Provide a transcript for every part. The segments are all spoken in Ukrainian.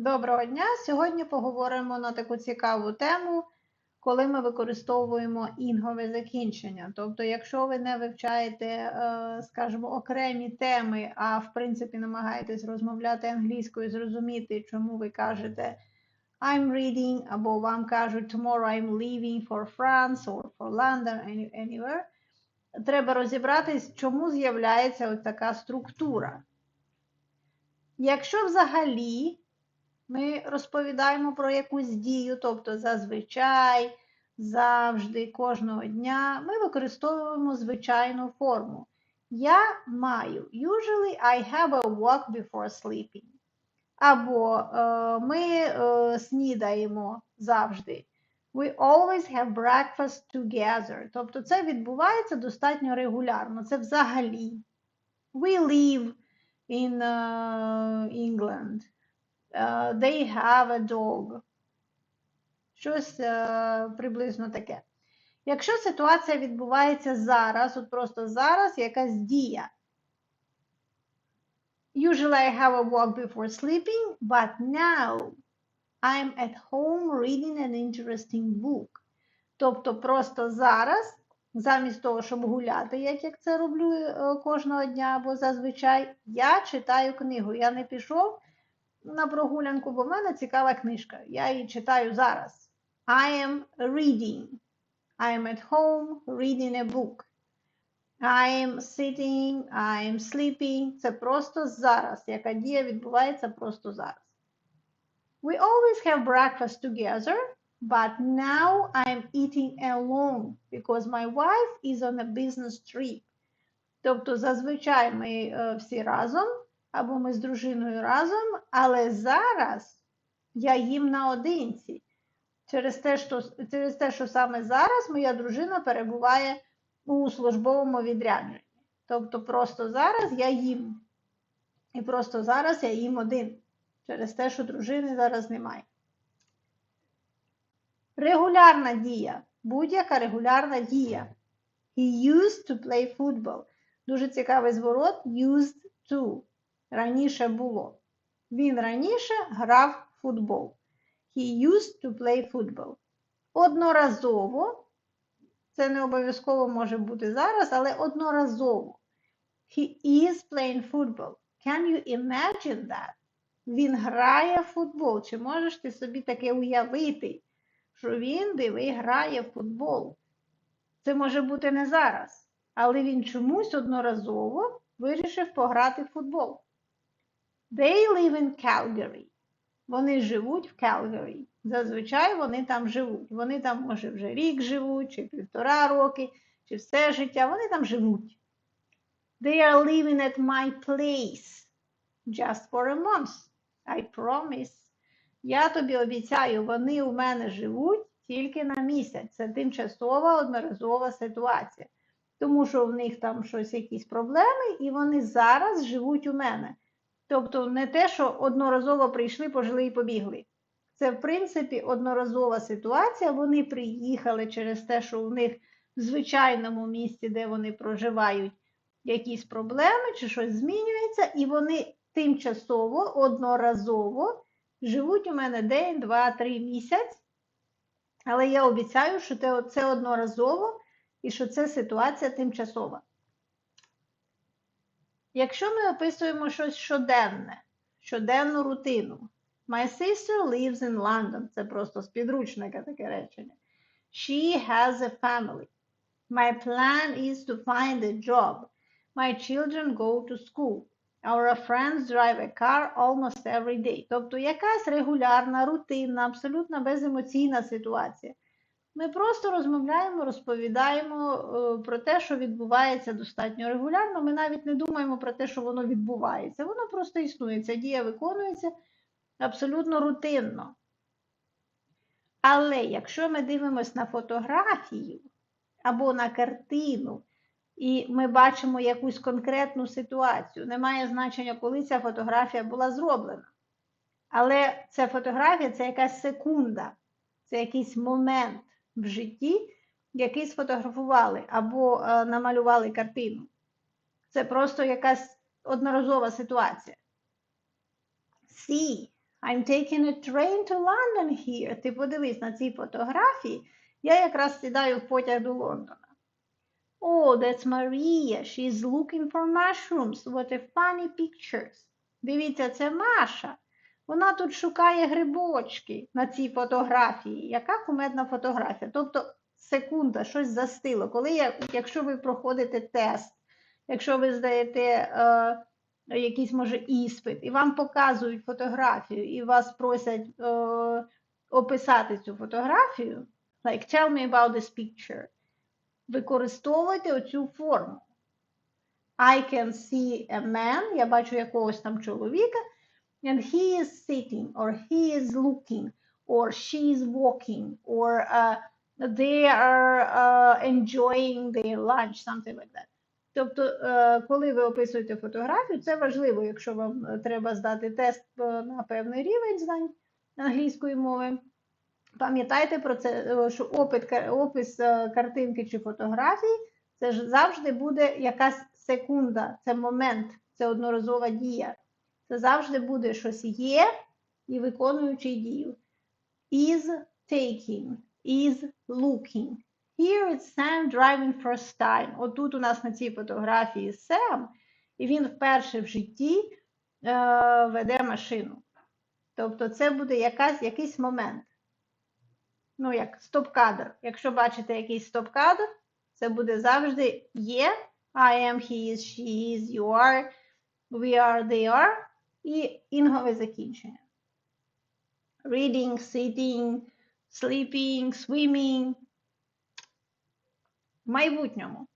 Доброго дня! Сьогодні поговоримо на таку цікаву тему, коли ми використовуємо інгове закінчення. Тобто, якщо ви не вивчаєте, е, скажімо, окремі теми, а в принципі намагаєтесь розмовляти англійською, зрозуміти, чому ви кажете I'm reading, або вам кажуть tomorrow I'm leaving for France or for London, any- anywhere, треба розібратись, чому з'являється ось така структура. Якщо взагалі ми розповідаємо про якусь дію, тобто зазвичай, завжди, кожного дня, ми використовуємо звичайну форму. Я маю. Usually I have a walk before sleeping. Або е, ми е, снідаємо завжди. We always have breakfast together. Тобто це відбувається достатньо регулярно. Це взагалі. We live in uh, England. Uh, they have a dog. Щось е, приблизно таке. Якщо ситуація відбувається зараз, от просто зараз якась дія. Usually I have a walk before sleeping, but now I'm at home reading an interesting book. Тобто просто зараз, замість того, щоб гуляти, як я це роблю е, кожного дня або зазвичай, я читаю книгу. Я не пішов на прогулянку, бо в мене цікава книжка. Я її читаю зараз. I am reading. I am at home reading a book. I am sitting, I am sleeping. Це просто зараз. Яка дія відбувається просто зараз. We always have breakfast together, but now I'm eating alone because my wife is on a business trip. Тобто зазвичай ми е, всі разом, або ми з дружиною разом, але зараз я їм наодинці. Через те, що, через те, що саме зараз моя дружина перебуває у службовому відрядженні. Тобто просто зараз я їм. І просто зараз я їм один. Через те, що дружини зараз немає. Регулярна дія. Будь-яка регулярна дія. He used to play football. Дуже цікавий зворот used to. Раніше було. Він раніше грав футбол. He used to play football. Одноразово. Це не обов'язково може бути зараз, але одноразово. He is playing football. Can you imagine that? Він грає в футбол. Чи можеш ти собі таке уявити, що він диви грає в футбол? Це може бути не зараз, але він чомусь одноразово вирішив пограти в футбол. They live in Calgary. Вони живуть в Calgary. Зазвичай вони там живуть. Вони там, може, вже рік живуть, чи півтора роки, чи все життя. Вони там живуть. They are living at my place just for a month. I promise. Я тобі обіцяю, вони у мене живуть тільки на місяць. Це тимчасова одноразова ситуація. Тому що в них там щось, якісь проблеми, і вони зараз живуть у мене. Тобто не те, що одноразово прийшли, пожили і побігли. Це, в принципі, одноразова ситуація. Вони приїхали через те, що у них в звичайному місці, де вони проживають, якісь проблеми чи щось змінюється, і вони тимчасово, одноразово живуть у мене день, два, три місяць. Але я обіцяю, що це- одноразово і що це ситуація тимчасова. Якщо ми описуємо щось щоденне, щоденну рутину. My sister lives in London. Це просто з підручника таке речення. She has a family. My plan is to find a job. My children go to school. Our friends drive a car almost every day. Тобто якась регулярна, рутинна, абсолютно беземоційна ситуація. Ми просто розмовляємо, розповідаємо е, про те, що відбувається достатньо регулярно. Ми навіть не думаємо про те, що воно відбувається. Воно просто існує. Ця дія виконується абсолютно рутинно. Але якщо ми дивимося на фотографію або на картину, і ми бачимо якусь конкретну ситуацію, немає значення, коли ця фотографія була зроблена. Але ця фотографія це якась секунда, це якийсь момент в житті, який сфотографували або е, намалювали картину. Це просто якась одноразова ситуація. See I'm taking a train to London here. Ти подивись на ці фотографії. Я якраз сідаю в потяг до Лондона. Oh, that's Maria. She's looking for mushrooms. What a funny pictures. Дивіться, це Маша. Вона тут шукає грибочки на цій фотографії. Яка кумедна фотографія? Тобто, секунда, щось застило. Коли я, якщо ви проходите тест, якщо ви здаєте е, якийсь може іспит, і вам показують фотографію, і вас просять е, описати цю фотографію, like tell me about this picture, використовуйте оцю форму. I can see a man, я бачу якогось там чоловіка, and he is sitting, or he is looking, or she is walking, or uh, they are uh, enjoying their lunch, something like that. Тобто, е, коли ви описуєте фотографію, це важливо, якщо вам е, треба здати тест е, на певний рівень знань англійської мови. Пам'ятайте про це, що опит, опис картинки чи фотографії це ж завжди буде якась секунда, це момент, це одноразова дія. Це завжди буде щось є і виконуючи дію. Is taking, is looking. Here is Sam driving first time. Отут у нас на цій фотографії Сем, і він вперше в житті е, веде машину. Тобто це буде якась, якийсь момент. Ну, як стоп-кадр. Якщо бачите якийсь стоп-кадр, це буде завжди є. I am, he is, she is, you are, we are, they are. І інгове закінчення. Reading, sitting, sleeping, swimming. В майбутньому.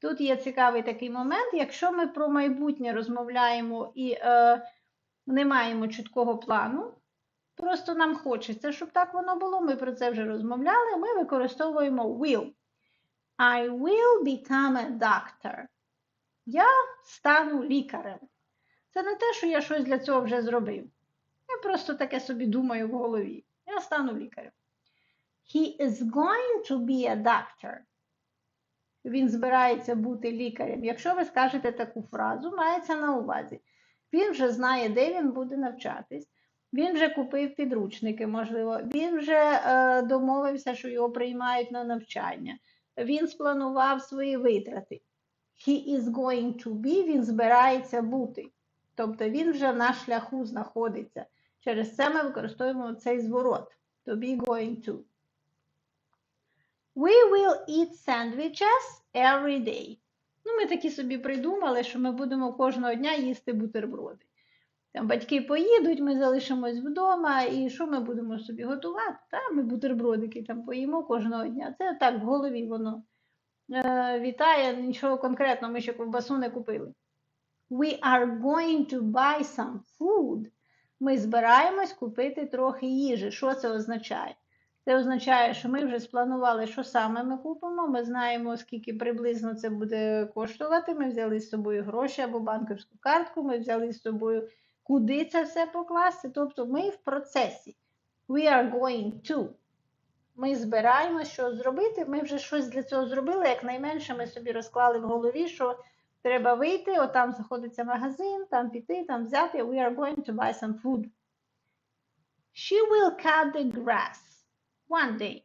Тут є цікавий такий момент. Якщо ми про майбутнє розмовляємо і е, не маємо чіткого плану, просто нам хочеться, щоб так воно було, ми про це вже розмовляли, ми використовуємо will. I will become a doctor. Я стану лікарем. Це не те, що я щось для цього вже зробив. Я просто таке собі думаю в голові. Я стану лікарем. He is going to be a doctor. Він збирається бути лікарем. Якщо ви скажете таку фразу, мається на увазі. Він вже знає, де він буде навчатись. Він вже купив підручники, можливо, він вже е, домовився, що його приймають на навчання. Він спланував свої витрати. He is going to be, він збирається бути. Тобто він вже на шляху знаходиться. Через це ми використовуємо цей зворот. To be going to. We will eat sandwiches every day. Ну, ми такі собі придумали, що ми будемо кожного дня їсти бутерброди. Там батьки поїдуть, ми залишимось вдома, і що ми будемо собі готувати? Та ми бутербродики там поїмо кожного дня. Це так в голові воно е, вітає, нічого конкретного, ми ще ковбасу не купили. We are going to buy some food. Ми збираємось купити трохи їжі. Що це означає? Це означає, що ми вже спланували, що саме ми купимо. Ми знаємо, скільки приблизно це буде коштувати. Ми взяли з собою гроші або банківську картку, ми взяли з собою, куди це все покласти. Тобто ми в процесі. We are going to. Ми збираємося що зробити. Ми вже щось для цього зробили. Якнайменше ми собі розклали в голові, що треба вийти, отам знаходиться магазин, там піти, там взяти. We are going to buy some food. She will cut the grass one day.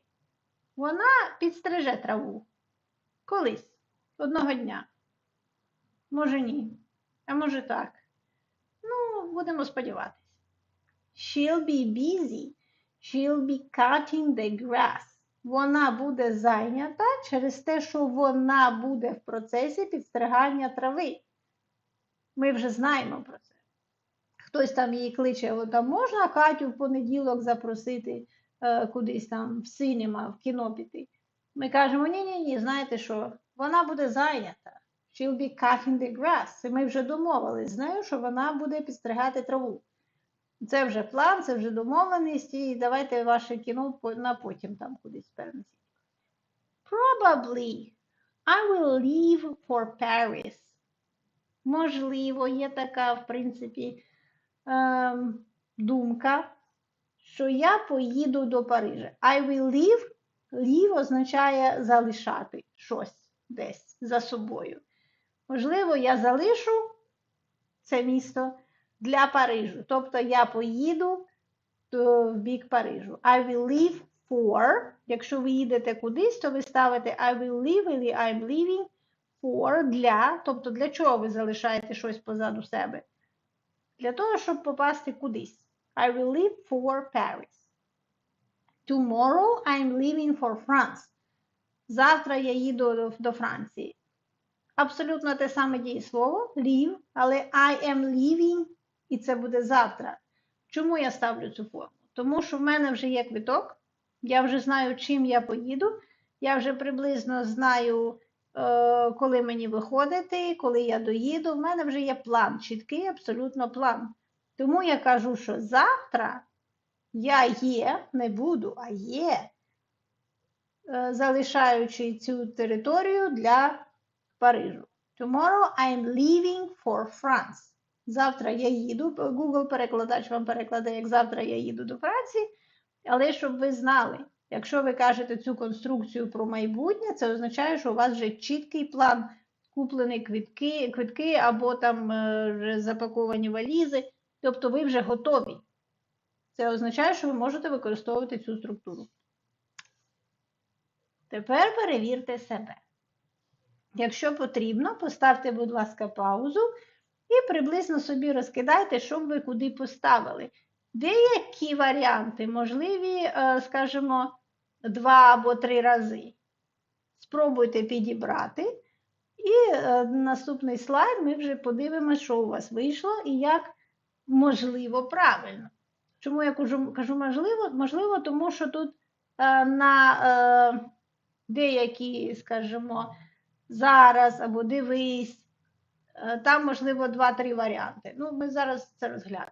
Вона підстриже траву. Колись. Одного дня. Може ні. А може так. Ну, будемо сподіватися. She'll be busy. She'll be cutting the grass. Вона буде зайнята через те, що вона буде в процесі підстригання трави. Ми вже знаємо про це. Хтось там її кличе, «О, там можна Катю в понеділок запросити е, кудись там в синема, в кіно піти. Ми кажемо, ні-ні-ні, знаєте що, вона буде зайнята. She'll be cutting the grass. І ми вже домовились з нею, що вона буде підстригати траву. Це вже план, це вже домовленість, і давайте ваше кіно на потім там кудись перенесіть. Probably I will leave for Paris. Можливо, є така, в принципі, ем, думка, що я поїду до Парижа. I will leave. Leave означає залишати щось десь за собою. Можливо, я залишу це місто для Парижу. Тобто я поїду в бік Парижу. I will leave for. Якщо ви їдете кудись, то ви ставите I will leave или I'm leaving for для. Тобто для чого ви залишаєте щось позаду себе? Для того, щоб попасти кудись. I will leave for Paris. Tomorrow I'm leaving for France. Завтра я їду до Франції. Абсолютно те саме дієслово leave, але I am leaving, і це буде завтра. Чому я ставлю цю форму? Тому що в мене вже є квиток, я вже знаю, чим я поїду, я вже приблизно знаю, е, коли мені виходити, коли я доїду. В мене вже є план, чіткий абсолютно план. Тому я кажу, що завтра я є, не буду, а є, е, залишаючи цю територію для Парижу. Tomorrow I'm leaving for France. Завтра я їду. Google перекладач вам перекладає, як завтра я їду до Франції. Але щоб ви знали, якщо ви кажете цю конструкцію про майбутнє, це означає, що у вас вже чіткий план, куплені квитки, квитки або там е, вже запаковані валізи. Тобто ви вже готові. Це означає, що ви можете використовувати цю структуру. Тепер перевірте себе. Якщо потрібно, поставте, будь ласка, паузу і приблизно собі розкидайте, що ви куди поставили. Деякі варіанти можливі, е, скажімо, два або три рази. Спробуйте підібрати. І е, наступний слайд ми вже подивимося, що у вас вийшло і як можливо правильно. Чому я кажу, можливо? Можливо, тому що тут е, на деякі, скажімо, зараз або дивись, там, можливо, два-три варіанти. Ну, ми зараз це розглянемо.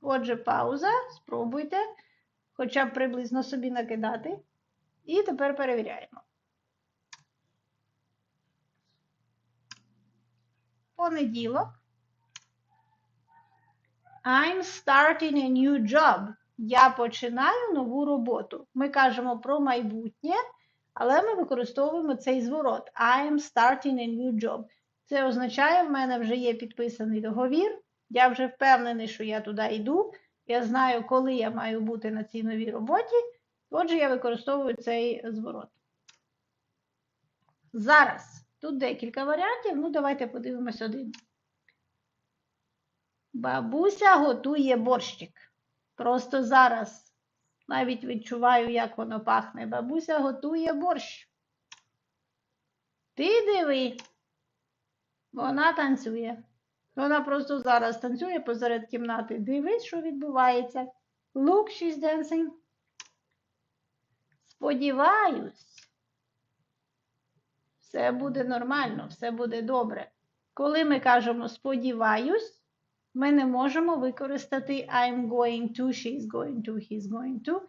Отже, пауза, спробуйте, хоча б приблизно собі накидати. І тепер перевіряємо. Понеділок. I'm starting a new job. Я починаю нову роботу. Ми кажемо про майбутнє, але ми використовуємо цей зворот. I am starting a new job. Це означає, в мене вже є підписаний договір. Я вже впевнений, що я туди йду. Я знаю, коли я маю бути на цій новій роботі. Отже, я використовую цей зворот. Зараз тут декілька варіантів. Ну, давайте подивимось один. Бабуся готує борщик. Просто зараз навіть відчуваю, як воно пахне. Бабуся готує борщ. Ти диви, вона танцює. Вона просто зараз танцює посеред кімнати. Дивись, що відбувається. Look, she's dancing. Сподіваюсь, все буде нормально, все буде добре. Коли ми кажемо сподіваюсь, ми не можемо використати I'm going to, she's going to, he's going to,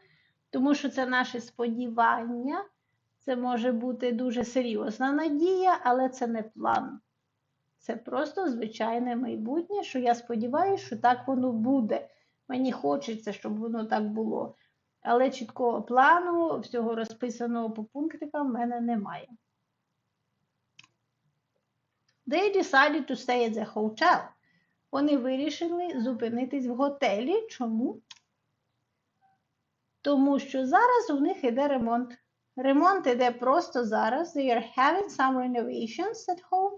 тому що це наше сподівання. Це може бути дуже серйозна надія, але це не план. Це просто звичайне майбутнє, що я сподіваюся, що так воно буде. Мені хочеться, щоб воно так було. Але чіткого плану, всього розписаного по пунктикам, в мене немає. They decided to stay at the hotel. Вони вирішили зупинитись в готелі. Чому? Тому що зараз у них іде ремонт. Ремонт іде просто зараз. They are having some renovations at home.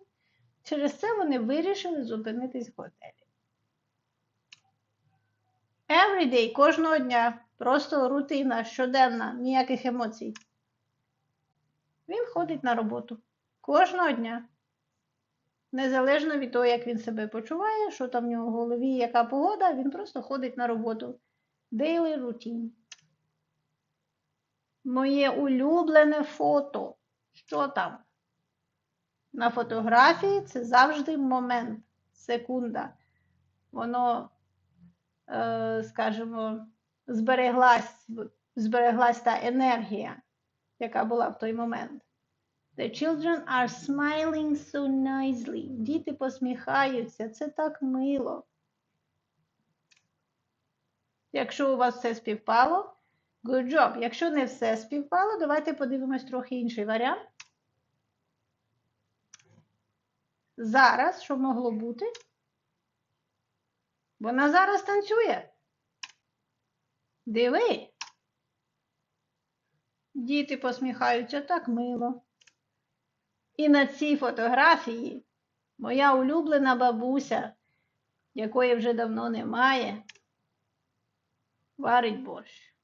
Через це вони вирішили зупинитись в готелі. Every day, кожного дня. Просто рутина, щоденна, ніяких емоцій. Він ходить на роботу. Кожного дня. Незалежно від того, як він себе почуває, що там в нього в голові, яка погода, він просто ходить на роботу. Daily routine. Моє улюблене фото. Що там? На фотографії це завжди момент, секунда. Воно, е, скажімо, збереглась, збереглась та енергія, яка була в той момент. The children are smiling so nicely. Діти посміхаються. Це так мило. Якщо у вас все співпало, good job. Якщо не все співпало, давайте подивимось трохи інший варіант. Зараз, що могло бути? Вона зараз танцює. Диви. Діти посміхаються так мило. І на цій фотографії моя улюблена бабуся, якої вже давно немає, варить борщ.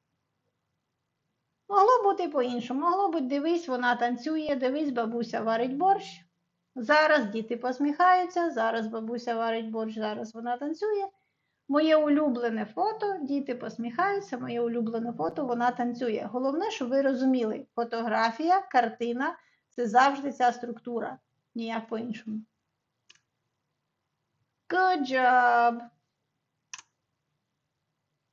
Могло бути по-іншому. Могло бути, дивись, вона танцює, дивись, бабуся варить борщ. Зараз діти посміхаються, зараз бабуся варить борщ, зараз вона танцює. Моє улюблене фото, діти посміхаються, моє улюблене фото, вона танцює. Головне, щоб ви розуміли, фотографія, картина це завжди ця структура, ніяк по-іншому. Good job!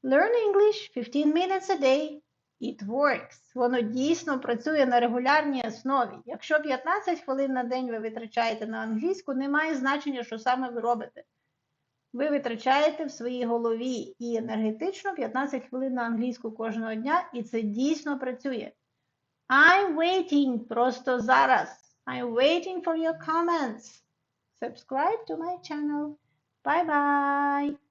Learn English 15 minutes a day. It works. Воно дійсно працює на регулярній основі. Якщо 15 хвилин на день ви витрачаєте на англійську, немає значення, що саме ви робите. Ви витрачаєте в своїй голові і енергетично 15 хвилин на англійську кожного дня, і це дійсно працює. I'm waiting просто зараз. I'm waiting for your comments. Subscribe to my channel. Bye bye.